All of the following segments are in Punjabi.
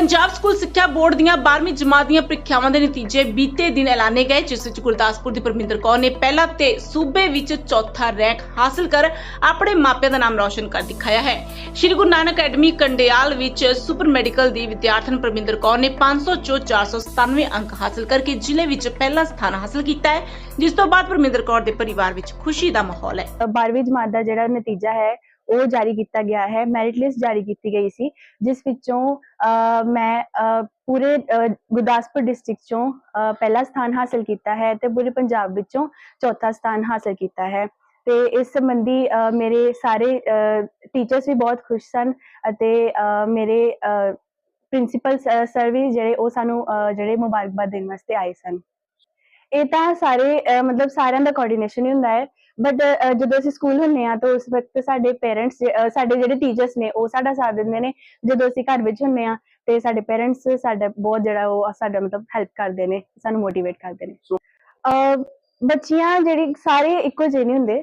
ਪੰਜਾਬ ਸਕੂਲ ਸਿੱਖਿਆ ਬੋਰਡ ਦੀਆਂ 12ਵੀਂ ਜਮਾਤ ਦੀਆਂ ਪ੍ਰੀਖਿਆਵਾਂ ਦੇ ਨਤੀਜੇ ਬੀਤੇ ਦਿਨ ਐਲਾਨੇ ਗਏ, ਜਿਸ ਵਿੱਚ ਗੁਰਦਾਸਪੁਰ ਦੀ ਪਰਮਿੰਦਰ ਕੌਰ ਨੇ ਪਹਿਲਾ ਤੇ ਸੂਬੇ ਵਿੱਚ ਚੌਥਾ ਰੈਂਕ ਹਾਸਲ ਕਰ ਆਪਣੇ ਮਾਪਿਆਂ ਦਾ ਨਾਮ ਰੌਸ਼ਨ ਕਰ ਦਿਖਾਇਆ ਹੈ। ਸ਼੍ਰੀ ਗੁਰੂ ਨਾਨਕ ਅਕੈਡਮੀ ਕੰਡਿਆਲ ਵਿੱਚ ਸੁਪਰ ਮੈਡੀਕਲ ਦੀ ਵਿਦਿਆਰਥਣ ਪਰਮਿੰਦਰ ਕੌਰ ਨੇ 500 ਚੋਂ 497 ਅੰਕ ਹਾਸਲ ਕਰਕੇ ਜ਼ਿਲ੍ਹੇ ਵਿੱਚ ਪਹਿਲਾ ਸਥਾਨ ਹਾਸਲ ਕੀਤਾ ਹੈ, ਜਿਸ ਤੋਂ ਬਾਅਦ ਪਰਮਿੰਦਰ ਕੌਰ ਦੇ ਪਰਿਵਾਰ ਵਿੱਚ ਖੁਸ਼ੀ ਦਾ ਮਾਹੌਲ ਹੈ। 12ਵੀਂ ਜਮਾਤ ਦਾ ਜਿਹੜਾ ਨਤੀਜਾ ਹੈ ਉਹ ਜਾਰੀ ਕੀਤਾ ਗਿਆ ਹੈ ਮੈਰਿਟ ਲਿਸਟ ਜਾਰੀ ਕੀਤੀ ਗਈ ਸੀ, ਜਿਸ ਵਿੱਚੋਂ ਮੈਂ ਪੂਰੇ ਗੁਰਦਾਸਪੁਰ ਡਿਸਟ੍ਰਿਕਟ ਚੋਂ ਪਹਿਲਾ ਸਥਾਨ ਹਾਸਲ ਕੀਤਾ ਹੈ ਤੇ ਪੂਰੇ ਪੰਜਾਬ ਵਿੱਚੋਂ ਚੌਥਾ ਸਥਾਨ ਹਾਸਲ ਕੀਤਾ ਹੈ। ਤੇ ਇਸ ਸੰਬੰਧੀ ਮੇਰੇ ਸਾਰੇ ਟੀਚਰਸ ਵੀ ਬਹੁਤ ਖੁਸ਼ ਸਨ ਅਤੇ ਮੇਰੇ ਪ੍ਰਿੰਸੀਪਲ ਸਰ ਵੀ ਜਿਹੜੇ ਉਹ ਸਾਨੂੰ ਜਿਹੜੇ ਮੁਬਾਰਕਬਾਦ ਦੇਣ ਵਾਸਤੇ ਆਏ ਸਨ। ਇਹ ਤਾਂ ਸਾਰੇ ਮਤਲਬ ਸਾਰਿਆਂ ਦਾ ਕੋਆਰਡੀਨੇਸ਼ਨ ਹੀ ਹੁੰਦਾ ਹੈ ਬਟ ਜਦੋਂ ਅਸੀਂ ਸਕੂਲ ਹੁੰਨੇ ਆ ਤਾਂ ਉਸ ਵਕਤ ਸਾਡੇ ਪੇਰੈਂਟਸ ਸਾਡੇ ਜਿਹੜੇ ਟੀਚਰਸ ਨੇ ਉਹ ਸਾਡਾ ਸਾਥ ਦਿੰਦੇ ਨੇ। ਜਦੋਂ ਅਸੀਂ ਘਰ ਵਿੱਚ ਹੁੰਨੇ ਆ ਤੇ ਸਾਡੇ ਪੇਰੈਂਟਸ ਸਾਡਾ ਬਹੁਤ ਜਿਹੜਾ ਉਹ ਸਾਡਾ ਮਤਲਬ ਹੈਲਪ ਕਰਦੇ ਨੇ ਸਾਨੂੰ ਮੋਟੀਵੇਟ ਕਰਦੇ ਨੇ। ਅਹ ਬੱਚੀਆਂ ਜਿਹੜੀ ਸਾਰੇ ਇੱਕੋ ਜਿਹੇ ਨਹੀਂ ਹੁੰਦੇ।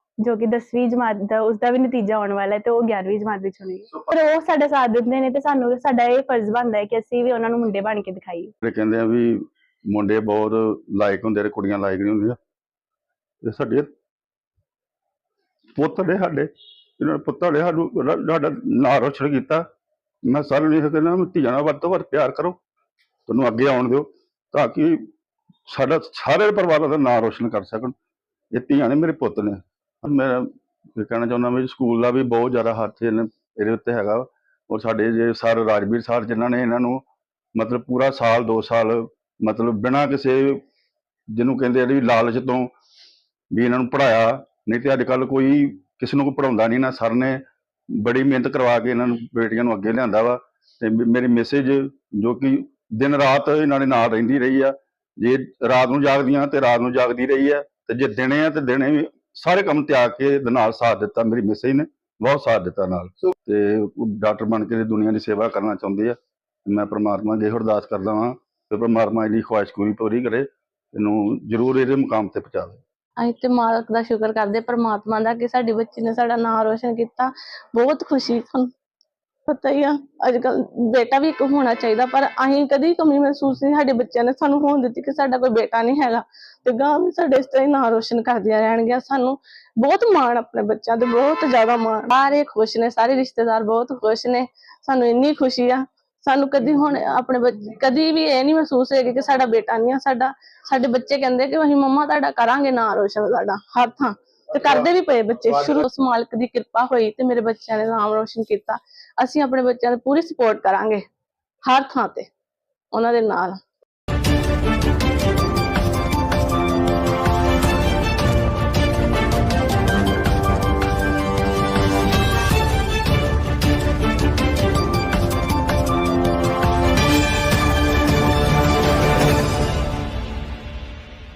ਜੋ ਕਿ 10ਵੀਂ ਜਮਾਤ ਦਾ ਉਸਦਾ ਵੀ ਨਤੀਜਾ ਆਉਣ ਵਾਲਾ ਹੈ ਤੇ ਉਹ 11ਵੀਂ ਜਮਾਤ ਵਿੱਚ ਹੋਣੀ ਹੈ। ਪਰ ਉਹ ਸਾਡਾ ਸਾਥ ਦਿੰਦੇ ਨੇ ਤੇ ਸਾਨੂੰ ਸਾਡਾ ਇਹ ਫਰਜ਼ ਬਣਦਾ ਹੈ ਕਿ ਅਸੀਂ ਵੀ ਉਹਨਾਂ ਨੂੰ ਮੁੰਡੇ ਬਣ ਕੇ ਦਿਖਾਈਏ। ਜਿਹੜੇ ਕਹਿੰਦੇ ਆ ਵੀ ਮੁੰਡੇ ਬਹੁਤ ਲਾਇਕ ਹੁੰਦੇ ਨੇ ਕੁੜੀਆਂ ਲਾਇਕ ਨਹੀਂ ਹੁੰਦੀਆਂ। ਤੇ ਸਾਡੇ ਪੁੱਤ ਨੇ ਸਾਡੇ ਇਹਨਾਂ ਨੇ ਪੁੱਤਾਂ ਨੇ ਸਾਨੂੰ ਸਾਡਾ ਨਾਂ ਰੋਸ਼ਨ ਕੀਤਾ। ਮੈਂ ਸਾਰਿਆਂ ਨੂੰ ਇਹ ਕਹਿੰਦਾ ਵੀ ਧੀਆਂ ਨਾਲ ਵੱਧ ਤੋਂ ਵੱਧ ਪਿਆਰ ਕਰੋ। ਤੁਹਾਨੂੰ ਅੱਗੇ ਆਉਣ ਦਿਓ ਤਾਂ ਕਿ ਸਾਡਾ ਸਾਰੇ ਪਰਿਵਾਰਾਂ ਦਾ ਨਾਂ ਰੋਸ਼ਨ ਕਰ ਸਕਣ। ਇਹ ਧੀਆਂ ਨੇ ਮੇਰੇ ਪੁੱਤ ਨੇ। ਮੈਂ ਇਹ ਕਹਿਣਾ ਚਾਹੁੰਦਾ ਵੀ ਸਕੂਲ ਦਾ ਵੀ ਬਹੁਤ ਜ਼ਿਆਦਾ ਹੱਥ ਇਹਨੇ, ਇਹਦੇ ਉੱਤੇ ਹੈਗਾ ਔਰ ਸਾਡੇ ਜੇ ਸਰ, ਰਾਜਵੀਰ ਸਰ ਜਿਨ੍ਹਾਂ ਨੇ ਇਹਨਾਂ ਨੂੰ ਮਤਲਬ ਪੂਰਾ ਸਾਲ 2 ਸਾਲ ਮਤਲਬ ਬਿਨਾਂ ਕਿਸੇ ਜਿਹਨੂੰ ਕਹਿੰਦੇ ਆ ਵੀ ਲਾਲਚ ਤੋਂ ਵੀ ਇਹਨਾਂ ਨੂੰ ਪੜਾਇਆ ਨਹੀਂ ਤੇ ਅੱਜ ਕੱਲ ਕੋਈ ਕਿਸੇ ਨੂੰ ਕੋਈ ਪੜਾਉਂਦਾ ਨਹੀਂ ਨਾ। ਸਰ ਨੇ ਬੜੀ ਮਿਹਨਤ ਕਰਵਾ ਕੇ ਇਹਨਾਂ ਨੂੰ ਬੇਟੀਆਂ ਨੂੰ ਅੱਗੇ ਲਿਆਂਦਾ ਵਾ। ਤੇ ਮੇ- ਮੇਰੀ ਮੈਸੇਜ ਜੋ ਕਿ ਦਿਨ ਰਾਤ ਇਹਨਾਂ ਦੇ ਨਾਲ ਰਹਿੰਦੀ ਰਹੀ ਆ। ਜੇ ਰਾਤ ਨੂੰ ਜਾਗਦੀਆਂ ਤੇ ਰਾਤ ਨੂੰ ਜਾਗਦੀ ਰਹੀ ਆ। ਤੇ ਜੇ ਦਿਨੇ ਆ ਤੇ ਦਿਨੇ ਵੀ ਸਾਰੇ ਕੰਮ ਤਿਆਗ ਕੇ ਦੇ ਨਾਲ ਸਾਥ ਦਿੱਤਾ, ਮੇਰੀ ਮੈਸੇਜ ਨੇ ਬਹੁਤ ਸਾਥ ਦਿੱਤਾ ਨਾਲ। ਤੇ ਡਾਕਟਰ ਬਣ ਕੇ ਦੁਨੀਆ ਦੀ ਸੇਵਾ ਕਰਨਾ ਚਾਹੁੰਦੇ ਆ। ਮੈਂ ਪ੍ਰਮਾਤਮਾ ਅੱਗੇ ਅਰਦਾਸ ਕਰਦਾ ਹਾਂ ਤੇ ਪ੍ਰਮਾਤਮਾ ਇਹਦੀ ਖੁਆਇਸ਼ ਪੂਰੀ ਪੂਰੀ ਕਰੇ, ਇਹਨੂੰ ਜ਼ਰੂਰ ਇਹਦੇ ਮੁਕਾਮ ਤੇ ਪਹੁੰਚਾਵੇ। ਅਸੀਂ ਤੇ ਮਾਲਕ ਦਾ ਸ਼ੁਕਰ ਕਰਦੇ, ਪਰਮਾਤਮਾ ਦਾ ਕਿ ਸਾਡੀ ਬੱਚੀ ਨੇ ਸਾਡਾ ਨਾਮ ਰੋਸ਼ਨ ਕੀਤਾ। ਬਹੁਤ ਖੁਸ਼ੀ ਸਾਨੂੰ ਪਤਾ ਹੀ ਆ ਅੱਜ ਕੱਲ ਬੇਟਾ ਵੀ ਇੱਕ ਹੋਣਾ ਚਾਹੀਦਾ, ਪਰ ਅਸੀਂ ਕਦੀ ਕਮੀ ਮਹਿਸੂਸ ਨਹੀਂ, ਸਾਡੇ ਬੱਚਿਆਂ ਨੇ ਸਾਨੂੰ ਹੋਣ ਦਿੱਤੀ ਕਿ ਸਾਡਾ ਕੋਈ ਬੇਟਾ ਨਹੀਂ ਹੈਗਾ ਤੇ ਗਾਂ ਵੀ ਸਾਡੇ ਇਸ ਤਰ੍ਹਾਂ ਹੀ ਨਾਮ ਰੋਸ਼ਨ ਕਰਦੀਆਂ ਰਹਿਣਗੀਆਂ, ਸਾਨੂੰ ਬਹੁਤ ਮਾਣ ਆਪਣੇ ਬੱਚਿਆਂ ਤੇ, ਬਹੁਤ ਜ਼ਿਆਦਾ ਮਾਣ। ਸਾਰੇ ਖੁਸ਼ ਨੇ, ਸਾਰੇ ਰਿਸ਼ਤੇਦਾਰ ਬਹੁਤ ਖੁਸ਼ ਨੇ, ਸਾਨੂੰ ਇੰਨੀ ਖੁਸ਼ੀ ਆ, ਸਾਨੂੰ ਕਦੀ ਹੁਣ ਆਪਣੇ ਕਦੀ ਵੀ ਇਹ ਨਹੀਂ ਮਹਿਸੂਸ ਹੋਏਗਾ ਕਿ ਸਾਡਾ ਬੇਟਾ ਨਹੀਂ ਆ, ਸਾਡਾ, ਸਾਡੇ ਬੱਚੇ ਕਹਿੰਦੇ ਕਿ ਅਸੀਂ ਮੰਮਾ ਤੁਹਾਡਾ ਕਰਾਂਗੇ ਨਾਂ ਰੋਸ਼ਨ ਸਾਡਾ, ਹਰ ਥਾਂ ਤੇ ਕਰਦੇ ਵੀ ਪਏ ਬੱਚੇ, ਸ਼ੁਰੂ ਉਸ ਮਾਲਕ ਦੀ ਕਿਰਪਾ ਹੋਈ ਤੇ ਮੇਰੇ ਬੱਚਿਆਂ ਨੇ ਨਾਮ ਰੋਸ਼ਨ ਕੀਤਾ। ਅਸੀਂ ਆਪਣੇ ਬੱਚਿਆਂ ਦੀ ਪੂਰੀ ਸਪੋਰਟ ਕਰਾਂਗੇ ਹਰ ਥਾਂ ਤੇ ਉਹਨਾਂ ਦੇ ਨਾਲ।